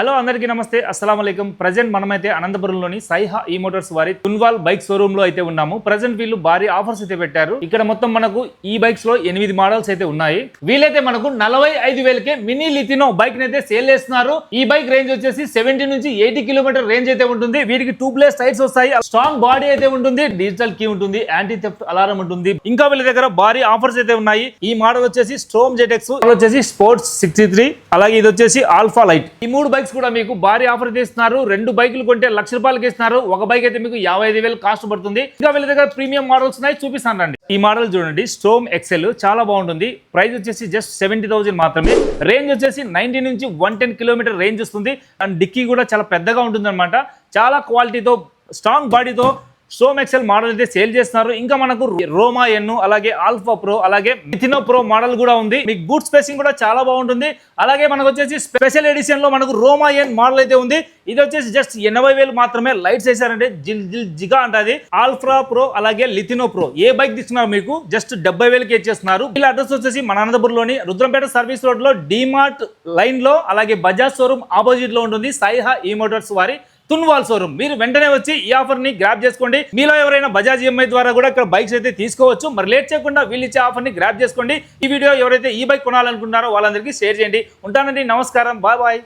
Hello అందరికీ నమస్తే. అస్సలం అయికం ప్రజెంట్ మనమైతే అనంతపురంలోని సైహా ఈ మోటార్స్ వారి తున్వాల్ బైక్ షోరూమ్లో అయితే ఉన్నాము. ప్రజెంట్ వీళ్ళు భారీ ఆఫర్స్ అయితే పెట్టారు. ఇక్కడ మొత్తం మనకు ఈ బైక్స్లో ఎనిమిది మోడల్స్ అయితే ఉన్నాయి. వీలైతే మనకు నలభై ఐదు వేలకే మినీ లిథినో బైక్ అయితే సేల్ చేస్తున్నారు. ఈ బైక్ రేంజ్ వచ్చేసి సెవెంటీ నుంచి ఎయిటీ కిలోమీటర్ రేంజ్ అయితే ఉంటుంది. వీటికి టూ ప్లేస్ టైర్స్ వస్తాయి. స్ట్రాంగ్ బాడీ అయితే ఉంటుంది. డిజిటల్ కీ ఉంటుంది. యాంటీ థెఫ్ట్ అలారం ఉంటుంది. ఇంకా వీళ్ళ దగ్గర భారీ ఆఫర్స్ అయితే ఉన్నాయి. ఈ మోడల్ వచ్చేసి స్ట్రోమ్ జెటెక్స్ వచ్చేసి స్పోర్ట్స్ సిక్స్టీ త్రీ అలాగే ఇది వచ్చేసి ఆల్ఫా లైట్. ఈ మూడు బైక్స్ కూడా మీకు భారీ ఆఫర్ చేస్తున్నారు రెండు బైకులు కొంటే లక్ష రూపాయలకి ఇస్తున్నారు. ఒక బైక్ అయితే మీకు యాభై ఐదు వేలు కాస్ట్ పడుతుంది. ఇంకా వీళ్ళ దగ్గర ప్రీమియం మోడల్స్ ఉన్నాయి. చూపిస్తాను రండి. ఈ మోడల్ చూడండి. స్టోమ్ ఎక్సెల్ చాలా బాగుంటుంది. ప్రైస్ వచ్చేసి జస్ట్ సెవెంటీ థౌసండ్ మాత్రమే. రేంజ్ వచ్చేసి నైన్టీ నుంచి వన్ టెన్ కిలోమీటర్ రేంజ్ వస్తుంది. అండ్ డిక్కీ కూడా చాలా పెద్దగా ఉంటుంది చాలా క్వాలిటీతో స్ట్రాంగ్ బాడీతో స్టోమ్ ఎక్సెల్ మోడల్ అయితే సేల్ చేస్తున్నారు. ఇంకా మనకు రోమా ఎన్ను అలాగే ఆల్ఫా ప్రో అలాగే మిథినో ప్రో మోడల్ కూడా ఉంది. మీకు బూట్ స్పేసింగ్ కూడా చాలా బాగుంటుంది. అలాగే మనకు వచ్చేసి స్పెషల్ ఎడిషన్లో మనకు రోమా ఎన్ మోడల్ అయితే ఉంది. ఇది వచ్చేసి జస్ట్ ఎనభై వేలు మాత్రమే లైట్స్ వేసారంటే జిల్ జిల్ జిగా అంటది ఆల్ఫ్రా ప్రో అలాగే లిథినో ప్రో ఏ బైక్ తీసుకున్నారు మీకు జస్ట్ డెబ్బై వేలకి ఇచ్చేస్తున్నారు. వీళ్ళ అడ్రస్ వచ్చేసి మన అనంతపురంలోని రుద్రంపేట సర్వీస్ రోడ్లో డిమార్ట్ లైన్లో అలాగే బజాజ్ షోరూమ్ ఆపోజిట్లో ఉంటుంది. సైహా ఈ మోటార్స్ వారి తున్వాల్ షోరూమ్. మీరు వెంటనే వచ్చి ఈ ఆఫర్ని గ్రాప్ చేసుకోండి. మీలో ఎవరైనా బజాజ్ ఈఎంఐ ద్వారా కూడా ఇక్కడ బైక్స్ అయితే తీసుకోవచ్చు. మరి లేట్ చేయకుండా వీళ్ళు ఇచ్చే ఆఫర్ని గ్రాప్ చేసుకోండి. ఈ వీడియో ఎవరైతే ఈ బైక్ కొనాలనుకుంటున్నారో వాళ్ళందరికీ షేర్ చేయండి. ఉంటానండి. నమస్కారం. Bye bye.